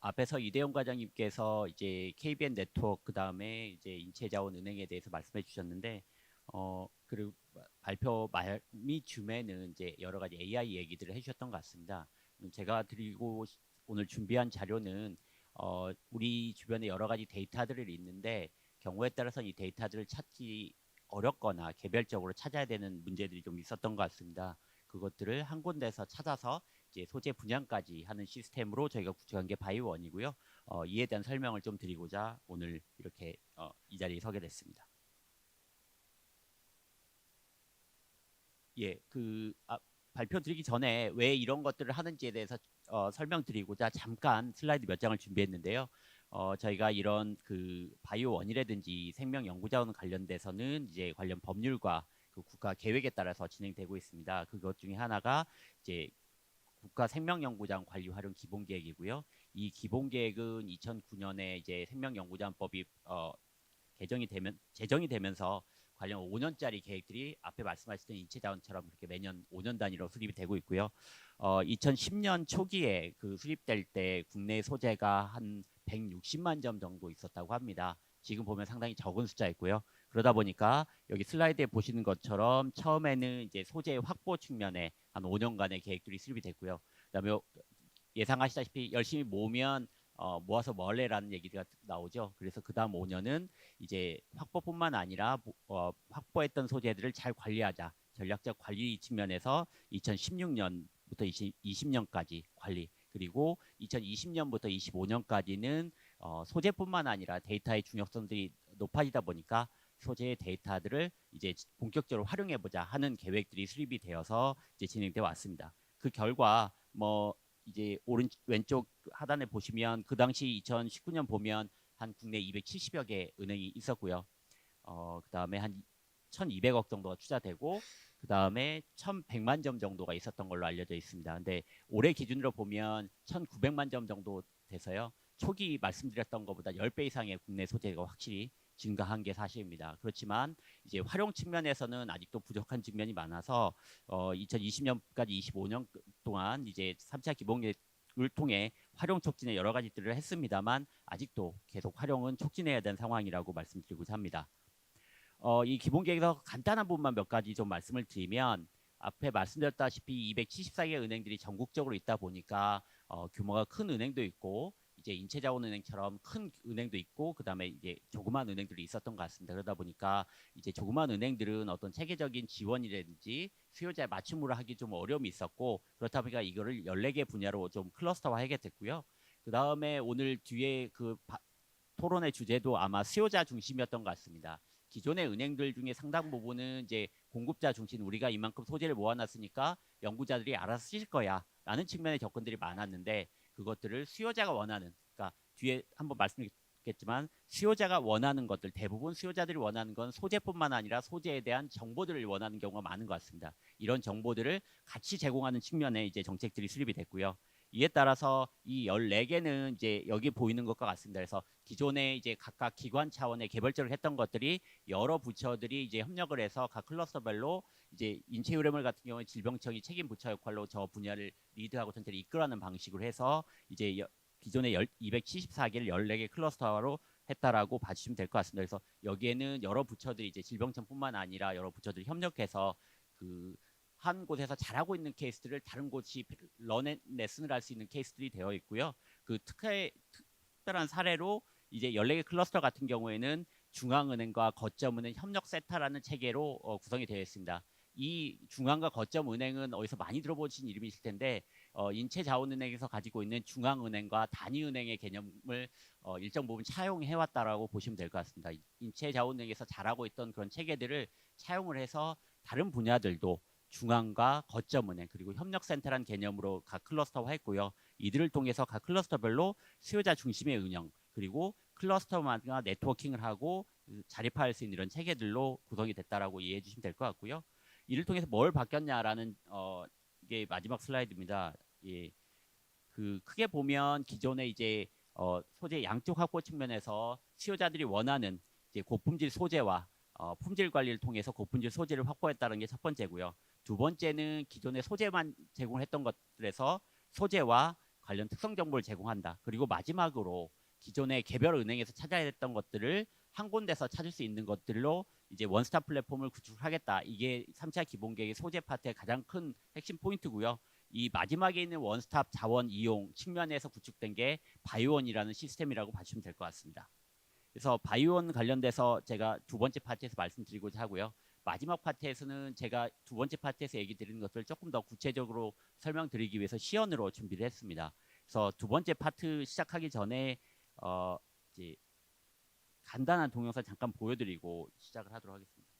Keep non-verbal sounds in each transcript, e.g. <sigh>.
앞에서 이대용 과장님께서 이제 KBN 네트워크 그다음에 이제 인체자원은행에 대해서 말씀해 주셨는데 어 그리고 발표 말미 줌에는 이제 여러 가지 AI 얘기들을 해주셨던 것 같습니다. 음, 제가 드리고 시- 오늘 준비한 자료는 어 우리 주변에 여러 가지 데이터들이 있는데 경우에 따라서 이 데이터들을 찾기 어렵거나 개별적으로 찾아야 되는 문제들이 좀 있었던 것 같습니다. 그것들을 한 군데서 찾아서 이제 소재 분양까지 하는 시스템으로 저희가 구축한 게 바이오원이고요. 어, 이에 대한 설명을 좀 드리고자 오늘 이렇게 어, 이 자리에 서게 됐습니다. 예, 그 아, 발표 드리기 전에 왜 이런 것들을 하는지에 대해서 어, 설명드리고자 잠깐 슬라이드 몇 장을 준비했는데요. 어, 저희가 이런 그 바이오 원이라든지 생명 연구자원 관련돼서는 이제 관련 법률과 그 국가 계획에 따라서 진행되고 있습니다. 그것 중에 하나가 이제 국가 생명연구장 관리 활용 기본 계획이고요. 이 기본 계획은 2009년에 이제 생명연구자원법이 어, 개정이 되면 제정이 되면서 관련 5년짜리 계획들이 앞에 말씀하셨던 인체 자원처럼 이렇게 매년 5년 단위로 수립이 되고 있고요. 어, 2010년 초기에 그 수립될 때 국내 소재가 한 160만 점 정도 있었다고 합니다. 지금 보면 상당히 적은 숫자였고요. 그러다 보니까 여기 슬라이드에 보시는 것처럼 처음에는 이제 소재 확보 측면에 한 5년간의 계획들이 수립이 됐고요. 그다음에 예상하시다시피 열심히 모으면 어, 모아서 멀래라는 얘기가 나오죠. 그래서 그 다음 5년은 이제 확보뿐만 아니라 모- 어, 확보했던 소재들을 잘 관리하자. 전략적 관리 측면에서 2016년부터 20, 20년까지 관리 그리고 2020년부터 25년까지는 어, 소재뿐만 아니라 데이터의 중요성들이 높아지다 보니까 소재의 데이터들을 이제 본격적으로 활용해 보자 하는 계획들이 수립이 되어서 이제 진행돼 왔습니다. 그 결과 뭐 이제 오른 왼쪽 하단에 보시면 그 당시 2019년 보면 한 국내 270여 개 은행이 있었고요. 어, 그다음에 한 1,200억 정도가 투자되고 그다음에 1,100만 점 정도가 있었던 걸로 알려져 있습니다. 근데 올해 기준으로 보면 1,900만 점 정도 돼서요. 초기 말씀드렸던 것보다 10배 이상의 국내 소재가 확실히 증가한 게 사실입니다. 그렇지만 이제 활용 측면에서는 아직도 부족한 측면이 많아서 어, 2020년까지 25년 동안 이제 3차 기본계획 을 통해 활용 촉진에 여러 가지들을 했습니다만 아직도 계속 활용은 촉진해야 되는 상황이라고 말씀드리고자 합니다. 어, 이 기본 계획에서 간단한 부분만 몇 가지 좀 말씀을 드리면 앞에 말씀드렸다시피 274개 은행들이 전국적으로 있다 보니까 어, 규모가 큰 은행도 있고 이제 인체자원은행처럼 큰 은행도 있고 그다음에 이제 조그만 은행들이 있었던 것 같습니다. 그러다 보니까 이제 조그만 은행들은 어떤 체계적인 지원이라든지 수요자에 맞춤으로 하기 좀 어려움이 있었고 그렇다 보니까 이거를 14개 분야로 좀 클러스터화하게 됐고요. 그다음에 오늘 뒤에 그 바- 토론의 주제도 아마 수요자 중심이었던 것 같습니다. 기존의 은행들 중에 상당 부분은 이제 공급자 중심 우리가 이만큼 소재를 모아놨으니까 연구자들이 알아서 쓰실 거야 라는 측면의 접근들이 많았는데 그것들을 수요자가 원하는 그러니까 뒤에 한번 말씀드리겠지만 수요자가 원하는 것들 대부분 수요자들이 원하는 건 소재뿐만 아니라 소재에 대한 정보들을 원하는 경우가 많은 것 같습니다. 이런 정보들을 같이 제공하는 측면에 이제 정책들이 수립이 됐고요. 이에 따라서 이 14개는 이제 여기 보이는 것과 같습니다. 그래서 기존에 이제 각각 기관 차원의 개별적으로 했던 것들이 여러 부처들이 이제 협력을 해서 각 클러스터별로 이제 인체유래물 같은 경우에 질병청이 책임 부처 역할로 저 분야를 리드하고 전체를 이끌어가는 방식으로 해서 이제 여- 기존의 274개를 14개 클러스터로 했다라고 봐주시면 될 것 같습니다. 그래서 여기에는 여러 부처들이 이제 질병청뿐만 아니라 여러 부처들이 협력해서 그 한 곳에서 잘하고 있는 케이스들을 다른 곳이 런앤 레슨을 할 수 있는 케이스들이 되어 있고요. 그 특혜, 특별한 사례로 이제 14개 클러스터 같은 경우에는 중앙은행과 거점은행 협력 세타라는 체계로 어, 구성이 되어 있습니다. 이 중앙과 거점 은행은 어디서 많이 들어보신 이름이실 텐데 어, 인체자원은행에서 가지고 있는 중앙은행과 단위은행의 개념을 어, 일정 부분 차용해 왔다라고 보시면 될 것 같습니다. 인체자원은행에서 잘하고 있던 그런 체계들을 차용을 해서 다른 분야들도 중앙과 거점은행 그리고 협력센터란 개념으로 각 클러스터화했고요. 이들을 통해서 각 클러스터별로 수요자 중심의 운영 그리고 클러스터마다 네트워킹을 하고 그 자립할 수 있는 이런 체계들로 구성이 됐다라고 이해해 주시면 될 것 같고요. 이를 통해서 뭘 바뀌었냐라는 어, 이게 마지막 슬라이드입니다. 예. 그 크게 보면 기존에 이제 어, 소재 양쪽 확보 측면에서 수요자들이 원하는 이제 고품질 소재와 어, 품질 관리를 통해서 고품질 소재를 확보했다는 게 첫 번째고요. 두 번째는 기존의 소재만 제공했던 것들에서 소재와 관련 특성 정보를 제공한다. 그리고 마지막으로 기존의 개별 은행에서 찾아야 했던 것들을 한 군데서 찾을 수 있는 것들로 이제 원스톱 플랫폼을 구축하겠다. 이게 3차 기본 계획의 소재 파트의 가장 큰 핵심 포인트고요. 이 마지막에 있는 원스톱 자원 이용 측면에서 구축된 게 바이오원이라는 시스템이라고 봐주시면 될 것 같습니다. 그래서 바이오원 관련돼서 제가 두 번째 파트에서 말씀드리고자 하고요. 마지막 파트에서는 제가 두 번째 파트에서 얘기 드리는 것들을 조금 더 구체적으로 설명드리기 위해서 시연으로 준비를 했습니다. 그래서 두 번째 파트 시작하기 전에 어 이제 간단한 동영상 잠깐 보여드리고 시작을 하도록 하겠습니다.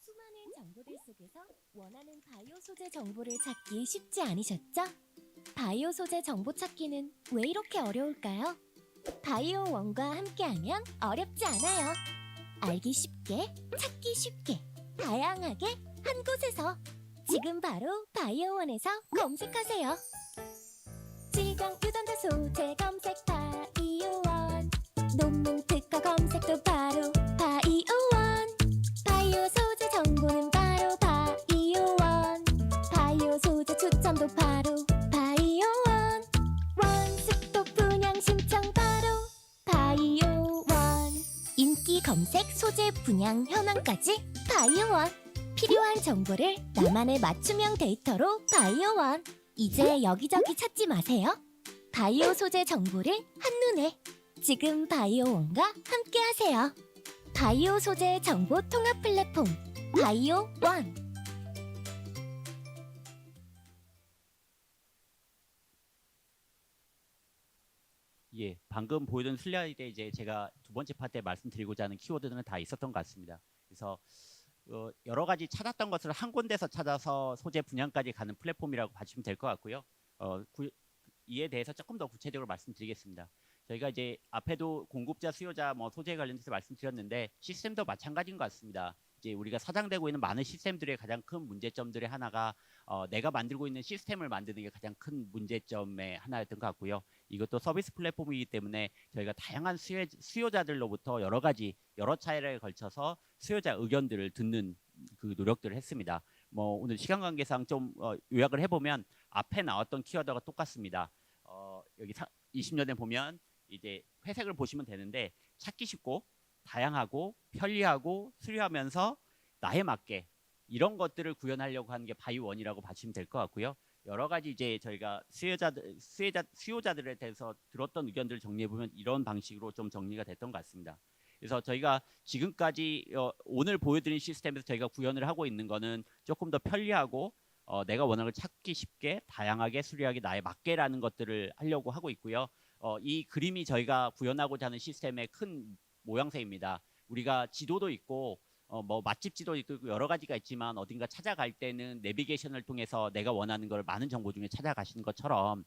수많은 정보들 속에서 원하는 바이오 소재 정보를 찾기 쉽지 않으셨죠? 바이오 소재 정보 찾기는 왜 이렇게 어려울까요? 바이오 원과 함께하면 어렵지 않아요. 알기 쉽게, 찾기 쉽게, 다양하게 한 곳에서 지금 바로 바이오원에서 검색하세요. 지정 유전자 소재 검색 바이오원. 논문 특허 검색도 바로 바이오원. 바이오 소재 정보는 바로 바이오원. 바이오 소재 추천도 바로 바이오원. 원습도 분양 신청 바로 바이오원. 인기 검색 소재 분양 현황까지 바이오원. 필요한 정보를 나만의 맞춤형 데이터로 바이오원. 이제 여기저기 찾지 마세요 바이오 소재 정보를 한눈에 지금 바이오원과 함께하세요. 바이오 소재 정보 통합 플랫폼 바이오 원. 예, 방금 보여준 슬라이드에 이제 제가 두 번째 파트에 말씀드리고자 하는 키워드들은 다 있었던 것 같습니다. 그래서 어, 여러 가지 찾았던 것을 한 군데서 찾아서 소재 분양까지 가는 플랫폼이라고 봐주시면 될 것 같고요. 어, 구- 이에 대해서 조금 더 구체적으로 말씀드리겠습니다. 저희가 이제 앞에도 공급자, 수요자, 뭐 소재 관련해서 말씀드렸는데 시스템도 마찬가지인 것 같습니다. 이제 우리가 사장되고 있는 많은 시스템들의 가장 큰 문제점들의 하나가 어, 내가 만들고 있는 시스템을 만드는 게 가장 큰 문제점의 하나였던 것 같고요. 이것도 서비스 플랫폼이기 때문에 저희가 다양한 수요, 수요자들로부터 여러 가지 여러 차례에 걸쳐서 수요자 의견들을 듣는 그 노력들을 했습니다. 뭐 오늘 시간 관계상 좀 어, 요약을 해보면 앞에 나왔던 키워드가 똑같습니다. 어, 여기 20년에 보면 이제 회색을 보시면 되는데 찾기 쉽고 다양하고 편리하고 수려하면서 나에 맞게 이런 것들을 구현하려고 하는 게 바이원이라고 봐주시면 될 것 같고요. 여러 가지 이제 저희가 수요자들 수요자 수요자들에 대해서 들었던 의견들을 정리해 보면 이런 방식으로 좀 정리가 됐던 것 같습니다. 그래서 저희가 지금까지 어, 오늘 보여드린 시스템에서 저희가 구현을 하고 있는 거는 조금 더 편리하고 어, 내가 원하는 걸 찾기 쉽게 다양하게 수리하게 나에 맞게라는 것들을 하려고 하고 있고요. 어, 이 그림이 저희가 구현하고자 하는 시스템의 큰 모양새입니다. 우리가 지도도 있고 어, 뭐 맛집 지도 있고 여러 가지가 있지만 어딘가 찾아갈 때는 내비게이션을 통해서 내가 원하는 걸 많은 정보 중에 찾아가시는 것처럼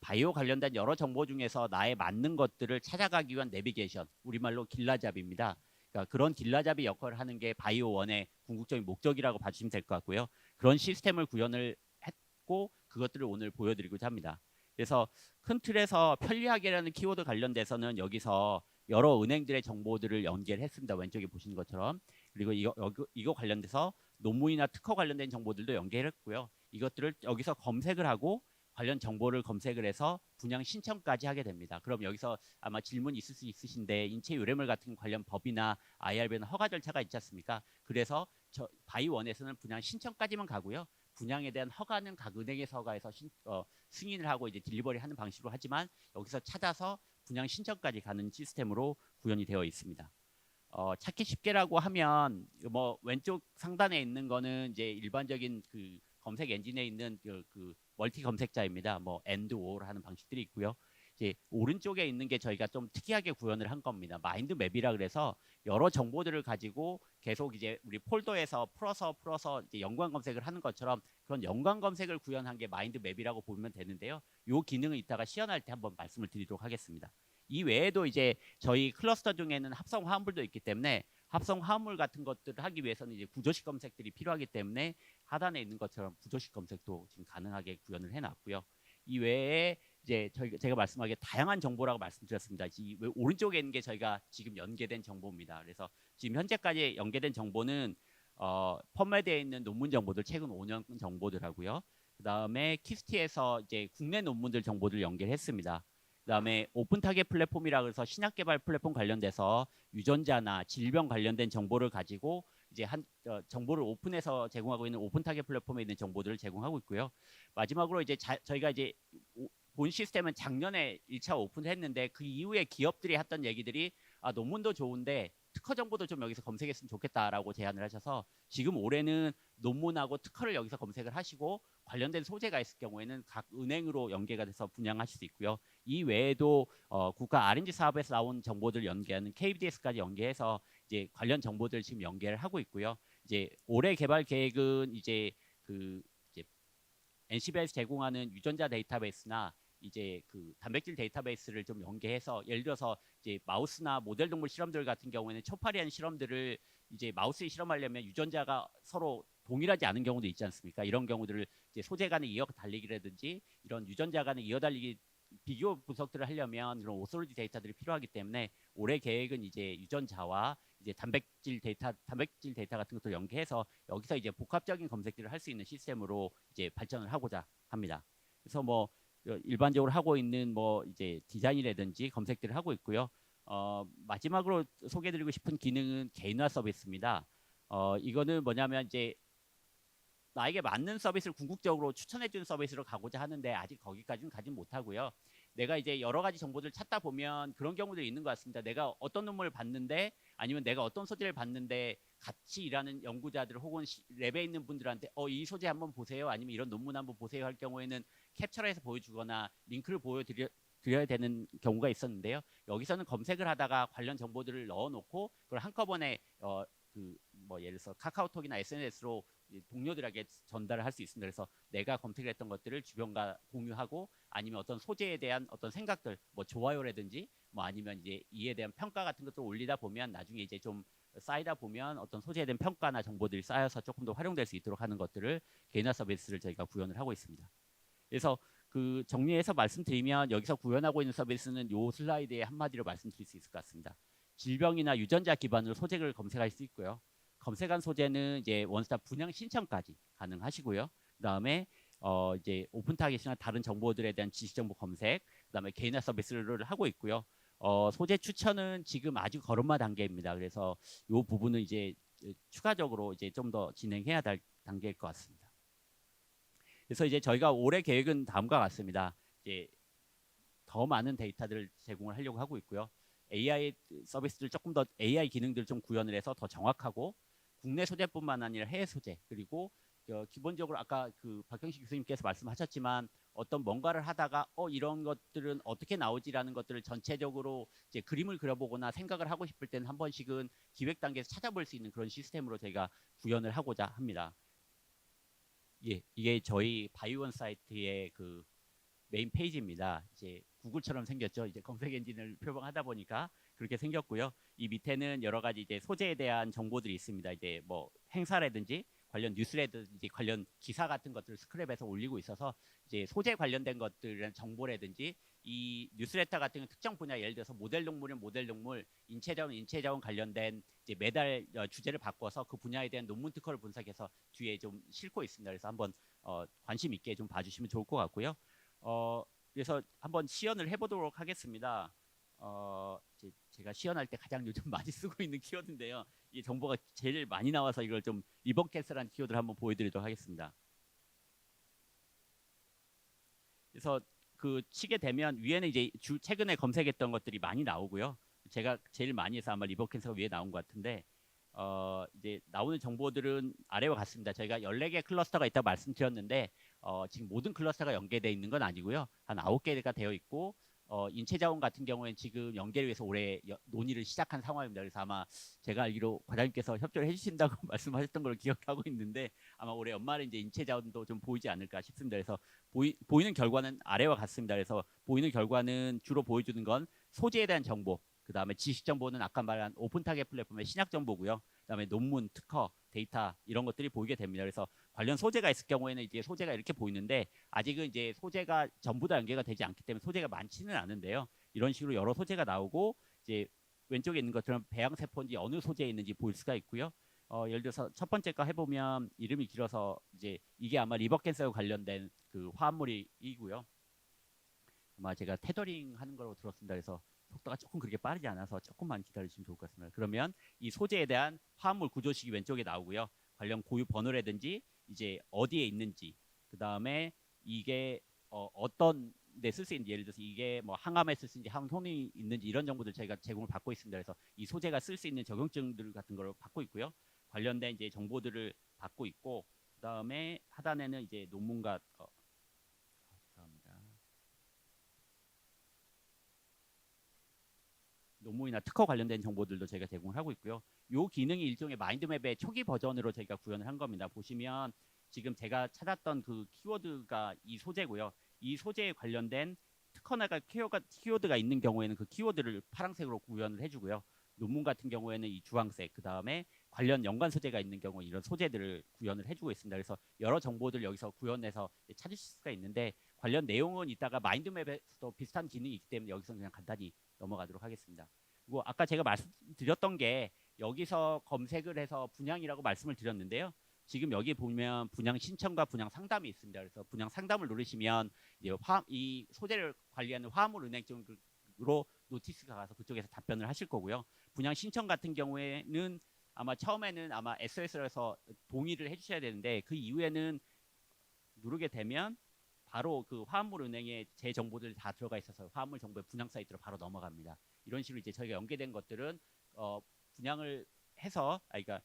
바이오 관련된 여러 정보 중에서 나에 맞는 것들을 찾아가기 위한 내비게이션, 우리말로 길라잡이입니다. 그러니까 그런 길라잡이 역할을 하는 게 바이오 원의 궁극적인 목적이라고 봐주시면 될 것 같고요. 그런 시스템을 구현을 했고 그것들을 오늘 보여드리고자 합니다. 그래서 큰 틀에서 편리하게라는 키워드 관련돼서는 여기서 여러 은행들의 정보들을 연결했습니다. 왼쪽에 보시는 것처럼 그리고 이거, 이거 관련돼서 논문이나 특허 관련된 정보들도 연결했고요. 이것들을 여기서 검색을 하고 관련 정보를 검색을 해서 분양 신청까지 하게 됩니다. 그럼 여기서 아마 질문 있을 수 있으신데 인체 유래물 같은 관련 법이나 IRB는 허가 절차가 있지 않습니까? 그래서 저 바이원에서는 분양 신청까지만 가고요. 분양에 대한 허가는 각 은행에서 허가해서 신, 어, 승인을 하고 이제 딜리버리 하는 방식으로 하지만 여기서 찾아서 분양 신청까지 가는 시스템으로 구현이 되어 있습니다. 어, 찾기 쉽게라고 하면 뭐 왼쪽 상단에 있는 거는 이제 일반적인 그 검색 엔진에 있는 그, 그 멀티 검색자입니다. 뭐 엔드 오를 하는 방식들이 있고요. 이제 오른쪽에 있는 게 저희가 좀 특이하게 구현을 한 겁니다. 마인드 맵이라 그래서 여러 정보들을 가지고 계속 이제 우리 폴더에서 풀어서 풀어서 이제 연관 검색을 하는 것처럼 그런 연관 검색을 구현한 게 마인드 맵이라고 보면 되는데요. 요 기능은 이따가 시연할 때 한번 말씀을 드리도록 하겠습니다. 이 외에도 이제 저희 클러스터 중에는 합성 화합물도 있기 때문에 합성 화합물 같은 것들을 하기 위해서는 이제 구조식 검색들이 필요하기 때문에 하단에 있는 것처럼 구조식 검색도 지금 가능하게 구현을 해놨고요. 이 외에 이제 저희 제가 말씀하기에 다양한 정보라고 말씀드렸습니다. 이 왼- 오른쪽에 있는 게 저희가 지금 연계된 정보입니다. 그래서 지금 현재까지 연계된 정보는 어, 펌메드에 있는 논문 정보들 최근 5년 정보들하고요. 그다음에 키스티에서 이제 국내 논문들 정보들 연결했습니다. 그다음에 오픈 타겟 플랫폼이라 그래서 신약 개발 플랫폼 관련돼서 유전자나 질병 관련된 정보를 가지고 이제 한 어, 정보를 오픈해서 제공하고 있는 오픈 타겟 플랫폼에 있는 정보들을 제공하고 있고요. 마지막으로 이제 자- 저희가 이제 오- 본 시스템은 작년에 1차 오픈했는데 그 이후에 기업들이 했던 얘기들이 아 논문도 좋은데 특허 정보도 좀 여기서 검색했으면 좋겠다라고 제안을 하셔서 지금 올해는 논문하고 특허를 여기서 검색을 하시고 관련된 소재가 있을 경우에는 각 은행으로 연계가 돼서 분양하실 수 있고요. 이 외에도 어, 국가 R&D 사업에서 나온 정보들 연계하는 KBDS까지 연계해서 이제 관련 정보들 지금 연계를 하고 있고요. 이제 올해 개발 계획은 이제 그 이제 NCB에서 제공하는 유전자 데이터베이스나 이제 그 단백질 데이터베이스를 좀 연계해서 예를 들어서 이제 마우스나 모델 동물 실험들 같은 경우에는 초파리한 실험들을 이제 마우스에 실험하려면 유전자가 서로 동일하지 않은 경우도 있지 않습니까? 이런 경우들을 이제 소재 간의 이어 달리기라든지 이런 유전자 간의 이어 달리기 비교 분석들을 하려면 이런 오소로지 데이터들이 필요하기 때문에 올해 계획은 이제 유전자와 이제 단백질 데이터 단백질 데이터 같은 것도 연계해서 여기서 이제 복합적인 검색들을 할 수 있는 시스템으로 이제 발전을 하고자 합니다. 그래서 뭐 어, 일반적으로 하고 있는 뭐 이제 디자인이라든지 검색들을 하고 있고요. 어, 마지막으로 소개드리고 싶은 기능은 개인화 서비스입니다. 어, 이거는 뭐냐면 이제 나에게 맞는 서비스를 궁극적으로 추천해 주는 서비스로 가고자 하는데 아직 거기까지는 가진 못하고요. 내가 이제 여러 가지 정보들을 찾다 보면 그런 경우들이 있는 것 같습니다. 내가 어떤 논문을 봤는데 아니면 내가 어떤 소재를 봤는데 같이 일하는 연구자들 혹은 시- 랩에 있는 분들한테 어 이 소재 한번 보세요 아니면 이런 논문 한번 보세요 할 경우에는 캡처해서 보여주거나 링크를 보여드려 드려야 되는 경우가 있었는데요. 여기서는 검색을 하다가 관련 정보들을 넣어놓고 그걸 한꺼번에 어 그 뭐 예를 들어서 카카오톡이나 SNS로 동료들에게 전달을 할 수 있습니다. 그래서 내가 검색을 했던 것들을 주변과 공유하고 아니면 어떤 소재에 대한 어떤 생각들 뭐 좋아요라든지 뭐 아니면 이제 이에 대한 평가 같은 것들을 올리다 보면 나중에 이제 좀 쌓이다 보면 어떤 소재에 대한 평가나 정보들이 쌓여서 조금 더 활용될 수 있도록 하는 것들을 개인화 서비스를 저희가 구현을 하고 있습니다. 그래서 그 정리해서 말씀드리면 여기서 구현하고 있는 서비스는 요 슬라이드에 한마디로 말씀드릴 수 있을 것 같습니다. 질병이나 유전자 기반으로 소재를 검색할 수 있고요. 검색한 소재는 이제 원스톱 분양 신청까지 가능하시고요. 그다음에 어 이제 오픈 타겟이나 다른 정보들에 대한 지식 정보 검색, 그다음에 개인화 서비스를 하고 있고요. 어 소재 추천은 지금 아주 걸음마 단계입니다. 그래서 요 부분은 이제 추가적으로 이제 좀 더 진행해야 될 단계일 것 같습니다. 그래서 이제 저희가 올해 계획은 다음과 같습니다. 이제 더 많은 데이터들을 제공을 하려고 하고 있고요. AI 서비스들 조금 더 AI 기능들 좀 구현을 해서 더 정확하고 국내 소재뿐만 아니라 해외 소재 그리고 어, 기본적으로 아까 그 박형식 교수님께서 말씀하셨지만 어떤 뭔가를 하다가 어 이런 것들은 어떻게 나오지라는 것들을 전체적으로 이제 그림을 그려보거나 생각을 하고 싶을 때는 한 번씩은 기획 단계에서 찾아볼 수 있는 그런 시스템으로 저희가 구현을 하고자 합니다. 예, 이게 저희 바이오원 사이트의 그 메인 페이지입니다. 이제 구글처럼 생겼죠. 이제 검색 엔진을 표방하다 보니까 그렇게 생겼고요. 이 밑에는 여러 가지 이제 소재에 대한 정보들이 있습니다. 이제 뭐 행사라든지 관련 뉴스라든지 관련 기사 같은 것들을 스크랩해서 올리고 있어서 이제 소재 관련된 것들은 정보라든지 이 뉴스레터 같은 건 특정 분야 예를 들어서 모델 동물은 모델 동물, 인체 자원 인체 자원 관련된 이제 매달 어, 주제를 바꿔서 그 분야에 대한 논문 특허를 분석해서 뒤에 좀 싣고 있습니다. 그래서 한번 어, 관심 있게 좀 봐주시면 좋을 것 같고요. 어, 그래서 한번 시연을 해보도록 하겠습니다. 어, 이제 제가 시연할 때 가장 요즘 <laughs> 많이 쓰고 있는 키워드인데요. 이 정보가 제일 많이 나와서 이걸 좀 리번 캔슬한 키워드를 한번 보여드리도록 하겠습니다. 그래서 그 치게 되면 위에는 이제 주 최근에 검색했던 것들이 많이 나오고요. 제가 제일 많이 해서 아마 리버 캔서가 위에 나온 것 같은데 어 이제 나오는 정보들은 아래와 같습니다. 저희가 14개 클러스터가 있다고 말씀드렸는데 어 지금 모든 클러스터가 연계되어 있는 건 아니고요. 한 9개가 되어 있고 어 인체 자원 같은 경우에는 지금 연계를 위해서 올해 여- 논의를 시작한 상황입니다. 그래서 아마 제가 알기로 과장님께서 협조를 해주신다고 <laughs> 말씀하셨던 걸 기억하고 있는데 아마 올해 연말에 이제 인체 자원도 좀 보이지 않을까 싶습니다. 그래서 보이, 보이는 결과는 아래와 같습니다. 그래서 보이는 결과는 주로 보여주는 건 소재에 대한 정보, 그 다음에 지식 정보는 아까 말한 오픈 타겟 플랫폼의 신약 정보고요. 그 다음에 논문, 특허, 데이터 이런 것들이 보이게 됩니다. 그래서 관련 소재가 있을 경우에는 이제 소재가 이렇게 보이는데 아직은 이제 소재가 전부 다 연계가 되지 않기 때문에 소재가 많지는 않은데요. 이런 식으로 여러 소재가 나오고 이제 왼쪽에 있는 것처럼 배양 세포인지 어느 소재에 있는지 보일 수가 있고요. 어, 예를 들어서 첫 번째 거 해보면 이름이 길어서 이제 이게 아마 리버 캔서와 관련된 그 화합물이고요. 아마 제가 테더링 하는 거라고 들었습니다. 그래서 속도가 조금 그렇게 빠르지 않아서 조금만 기다리시면 좋을 것 같습니다. 그러면 이 소재에 대한 화합물 구조식이 왼쪽에 나오고요. 관련 고유 번호라든지 이제 어디에 있는지 그 다음에 이게 어, 어떤 데 쓸 수 있는지 예를 들어서 이게 뭐 항암에 쓸 수 있는지 항손이 있는지 이런 정보들 저희가 제공을 받고 있습니다. 그래서 이 소재가 쓸 수 있는 적용증들 같은 걸 받고 있고요. 관련된 이제 정보들을 받고 있고 그 다음에 하단에는 이제 논문과 어, 죄송합니다. 논문이나 특허 관련된 정보들도 저희가 제공을 하고 있고요. 요 기능이 일종의 마인드맵의 초기 버전으로 저희가 구현을 한 겁니다. 보시면 지금 제가 찾았던 그 키워드가 이 소재고요. 이 소재에 관련된 특허나가 키워드가 있는 경우에는 그 키워드를 파란색으로 구현을 해주고요. 논문 같은 경우에는 이 주황색, 그 다음에 관련 연관 소재가 있는 경우 이런 소재들을 구현을 해주고 있습니다. 그래서 여러 정보들 여기서 구현해서 찾으실 수가 있는데 관련 내용은 이따가 마인드맵에서도 비슷한 기능이 있기 때문에 여기서 그냥 간단히 넘어가도록 하겠습니다. 그리고 아까 제가 말씀드렸던 게 여기서 검색을 해서 분양이라고 말씀을 드렸는데요. 지금 여기 보면 분양 신청과 분양 상담이 있습니다. 그래서 분양 상담을 누르시면 화, 이 소재를 관리하는 화물 은행 쪽으로 노티스가 가서 그쪽에서 답변을 하실 거고요. 분양 신청 같은 경우에는 아마 처음에는 아마 SOS에서 동의를 해주셔야 되는데 그 이후에는 누르게 되면 바로 그 화합물 은행에 제 정보들이 다 들어가 있어서 화합물 정보의 분양 사이트로 바로 넘어갑니다. 이런 식으로 이제 저희가 연계된 것들은 어, 분양을 해서 아 그러니까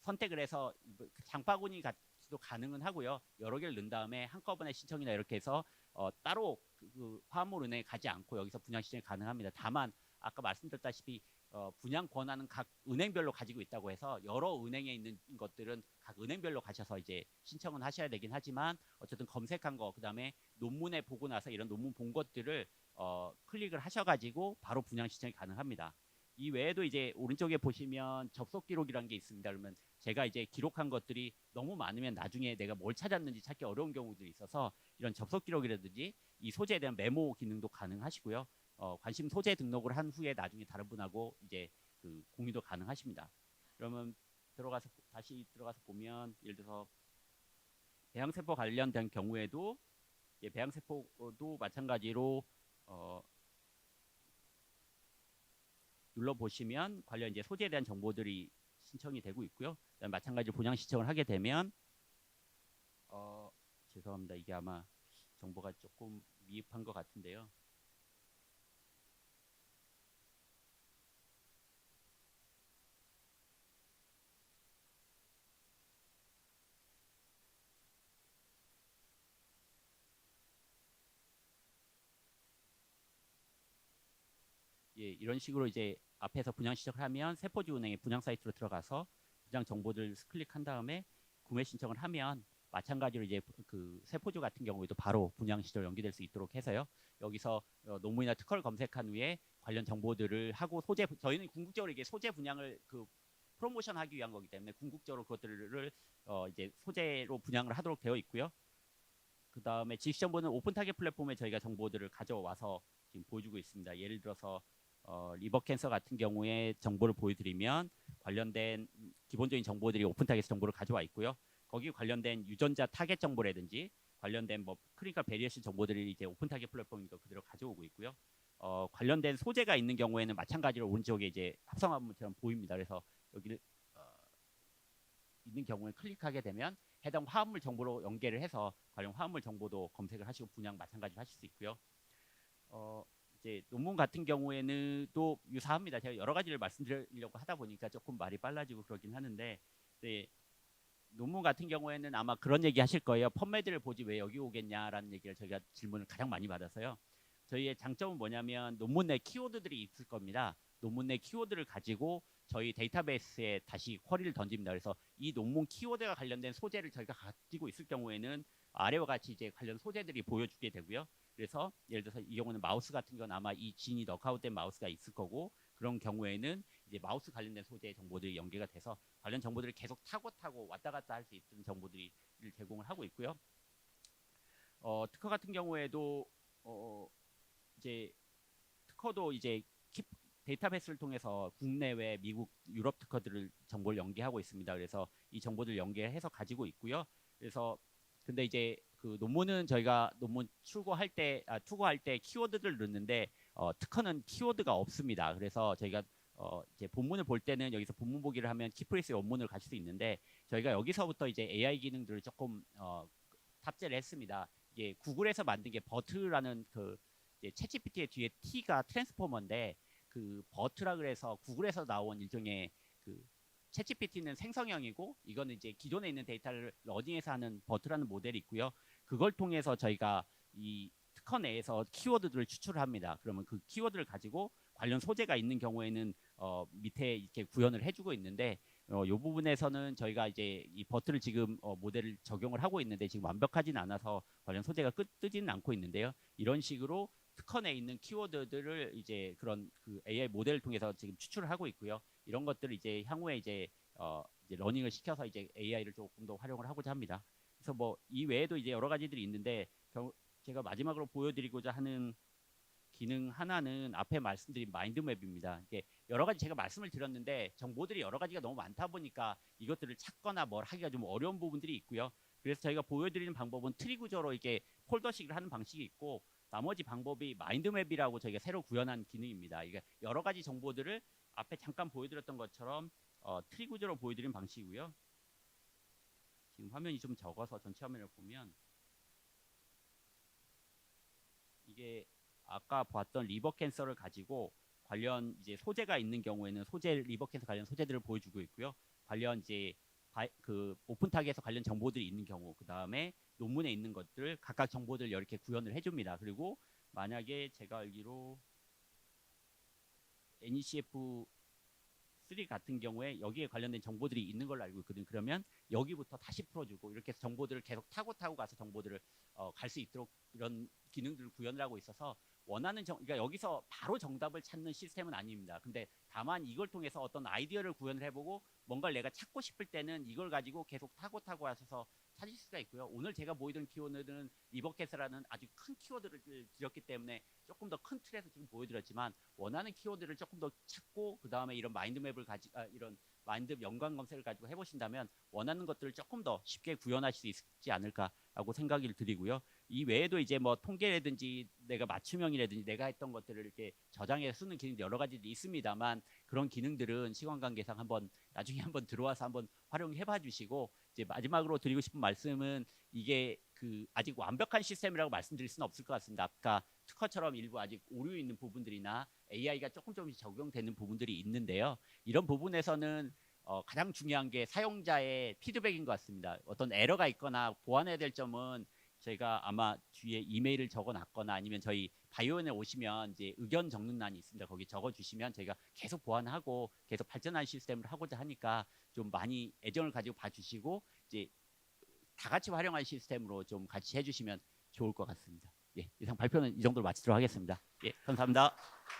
선택을 해서 뭐 장바구니 같이도 가능은 하고요. 여러 개를 넣은 다음에 한꺼번에 신청이나 이렇게 해서 어, 따로 그, 그 화합물 은행에 가지 않고 여기서 분양 신청이 가능합니다. 다만 아까 말씀드렸다시피 어, 분양 권한은 각 은행별로 가지고 있다고 해서 여러 은행에 있는 것들은 각 은행별로 가셔서 이제 신청은 하셔야 되긴 하지만 어쨌든 검색한 거 그다음에 논문에 보고 나서 이런 논문 본 것들을 어, 클릭을 하셔가지고 바로 분양 신청이 가능합니다. 이 외에도 이제 오른쪽에 보시면 접속 기록이라는 게 있습니다. 그러면 제가 이제 기록한 것들이 너무 많으면 나중에 내가 뭘 찾았는지 찾기 어려운 경우들이 있어서 이런 접속 기록이라든지 이 소재에 대한 메모 기능도 가능하시고요. 어, 관심 소재 등록을 한 후에 나중에 다른 분하고 이제 그 공유도 가능하십니다. 그러면 들어가서 다시 들어가서 보면 예를 들어서 배양세포 관련된 경우에도 예, 배양세포도 마찬가지로 어, 눌러 보시면 관련 이제 소재에 대한 정보들이 신청이 되고 있고요. 마찬가지로 분양 신청을 하게 되면 어, 죄송합니다. 이게 아마 정보가 조금 미흡한 것 같은데요. 예, 이런 식으로 이제 앞에서 분양 시작을 하면 세포지 은행의 분양 사이트로 들어가서 분양 정보들 클릭한 다음에 구매 신청을 하면 마찬가지로 이제 그 세포주 같은 경우에도 바로 분양 시절 연기될 수 있도록 해서요. 여기서 어, 논문이나 특허를 검색한 후에 관련 정보들을 하고 소재 저희는 궁극적으로 이게 소재 분양을 그 프로모션 하기 위한 거기 때문에 궁극적으로 그것들을 어, 이제 소재로 분양을 하도록 되어 있고요. 그 다음에 지식 정보는 오픈 타겟 플랫폼에 저희가 정보들을 가져와서 지금 보여주고 있습니다. 예를 들어서 어, 리버 캔서 같은 경우에 정보를 보여드리면 관련된 기본적인 정보들이 오픈 타겟 정보를 가져와 있고요. 거기 관련된 유전자 타겟 정보라든지 관련된 뭐 클리니컬 베리에이션 정보들이 이제 오픈 타겟 플랫폼이니까 그대로 가져오고 있고요. 어, 관련된 소재가 있는 경우에는 마찬가지로 오른쪽에 이제 합성화물처럼 보입니다. 그래서 여기를 어, 있는 경우에 클릭하게 되면 해당 화합물 정보로 연계를 해서 관련 화합물 정보도 검색을 하시고 분양 마찬가지로 하실 수 있고요. 어, 이제 논문 같은 경우에는 또 유사합니다. 제가 여러 가지를 말씀드리려고 하다 보니까 조금 말이 빨라지고 그러긴 하는데 네, 논문 같은 경우에는 아마 그런 얘기 하실 거예요. 펌메드를 보지 왜 여기 오겠냐라는 얘기를 저희가 질문을 가장 많이 받아서요. 저희의 장점은 뭐냐면 논문 내 키워드들이 있을 겁니다. 논문 내 키워드를 가지고 저희 데이터베이스에 다시 쿼리를 던집니다. 그래서 이 논문 키워드가 관련된 소재를 저희가 가지고 있을 경우에는 아래와 같이 이제 관련 소재들이 보여주게 되고요. 그래서 예를 들어서 이 경우는 마우스 같은 건 아마 이 진이 넉아웃된 마우스가 있을 거고 그런 경우에는 이제 마우스 관련된 소재 정보들이 연계가 돼서 관련 정보들을 계속 타고 타고 왔다 갔다 할 수 있는 정보들이 제공을 하고 있고요. 어, 특허 같은 경우에도 어, 이제 특허도 이제 키, 데이터베이스를 통해서 국내외 미국 유럽 특허들을 정보를 연계하고 있습니다. 그래서 이 정보들 연계해서 가지고 있고요. 그래서 근데 이제 그 논문은 저희가 논문 출고할 때 아, 투고할 때 키워드를 넣는데 어, 특허는 키워드가 없습니다. 그래서 저희가 어, 이제 본문을 볼 때는 여기서 본문 보기를 하면 키프레스 원문을 가질 수 있는데 저희가 여기서부터 이제 AI 기능들을 조금 어, 탑재를 했습니다. 이게 구글에서 만든 게 버트라는 그 챗GPT의 뒤에 T가 트랜스포머인데 그 버트라 그래서 구글에서 나온 일종의 그 챗GPT는 생성형이고 이거는 이제 기존에 있는 데이터를 러닝해서 하는 버트라는 모델이 있고요. 그걸 통해서 저희가 이 특허 내에서 키워드들을 추출합니다. 그러면 그 키워드를 가지고 관련 소재가 있는 경우에는 어, 밑에 이렇게 구현을 해주고 있는데 어, 이 부분에서는 저희가 이제 이 버트를 지금 어, 모델을 적용을 하고 있는데 지금 완벽하진 않아서 관련 소재가 끝 뜨지는 않고 있는데요. 이런 식으로 특허 내에 있는 키워드들을 이제 그런 그 AI 모델을 통해서 지금 추출을 하고 있고요. 이런 것들을 이제 향후에 이제 어 이제 러닝을 시켜서 이제 AI를 조금 더 활용을 하고자 합니다. 그래서 뭐 이 외에도 이제 여러 가지들이 있는데 겨- 제가 마지막으로 보여드리고자 하는 기능 하나는 앞에 말씀드린 마인드맵입니다. 이게 여러 가지 제가 말씀을 드렸는데 정보들이 여러 가지가 너무 많다 보니까 이것들을 찾거나 뭘 하기가 좀 어려운 부분들이 있고요. 그래서 저희가 보여드리는 방법은 트리 구조로 이게 폴더식을 하는 방식이 있고 나머지 방법이 마인드맵이라고 저희가 새로 구현한 기능입니다. 이게 여러 가지 정보들을 앞에 잠깐 보여드렸던 것처럼 어, 트리 구조로 보여드린 방식이고요. 지금 화면이 좀 적어서 전체 화면을 보면 이게 아까 봤던 리버 캔서를 가지고 관련 이제 소재가 있는 경우에는 소재 리버 캔서 관련 소재들을 보여주고 있고요. 관련 이제 그 오픈 타겟에서 관련 정보들이 있는 경우 그 다음에 논문에 있는 것들 각각 정보들 이렇게 구현을 해줍니다. 그리고 만약에 제가 알기로 NECF 3 같은 경우에 여기에 관련된 정보들이 있는 걸로 알고 있거든요. 그러면 여기부터 다시 풀어주고 이렇게 해서 정보들을 계속 타고 타고 가서 정보들을 어, 갈 수 있도록 이런 기능들을 구현을 하고 있어서 원하는 정, 그러니까 여기서 바로 정답을 찾는 시스템은 아닙니다. 근데 다만 이걸 통해서 어떤 아이디어를 구현을 해보고 뭔가를 내가 찾고 싶을 때는 이걸 가지고 계속 타고 타고 하셔서 찾을 수가 있고요. 오늘 제가 보여드린 키워드는 리버캐스라는 아주 큰 키워드를 드렸기 때문에 조금 더 큰 틀에서 지금 보여드렸지만 원하는 키워드를 조금 더 찾고 그 다음에 이런 마인드맵을 가지 아, 이런 마인드 연관 검색을 가지고 해보신다면 원하는 것들을 조금 더 쉽게 구현하실 수 있지 않을까라고 생각을 드리고요. 이 외에도 이제 뭐 통계라든지 내가 맞춤형이라든지 내가 했던 것들을 이렇게 저장해 쓰는 기능 여러 가지들이 있습니다만 그런 기능들은 시간 관계상 한번 나중에 한번 들어와서 한번 활용해 봐 주시고 이제 마지막으로 드리고 싶은 말씀은 이게 그 아직 완벽한 시스템이라고 말씀드릴 수는 없을 것 같습니다. 아까 특허처럼 일부 아직 오류 있는 부분들이나 AI가 조금 조금씩 적용되는 부분들이 있는데요. 이런 부분에서는 어, 가장 중요한 게 사용자의 피드백인 것 같습니다. 어떤 에러가 있거나 보완해야 될 점은 저희가 아마 뒤에 이메일을 적어놨거나 아니면 저희 바이오엔에 오시면 이제 의견 적는欄이 있습니다. 거기 적어주시면 저희가 계속 보완하고 계속 발전한 시스템을 하고자 하니까 좀 많이 애정을 가지고 봐주시고 이제 다 같이 활용할 시스템으로 좀 같이 해주시면 좋을 것 같습니다. 예, 이상 발표는 이 정도로 마치도록 하겠습니다. 예, 감사합니다.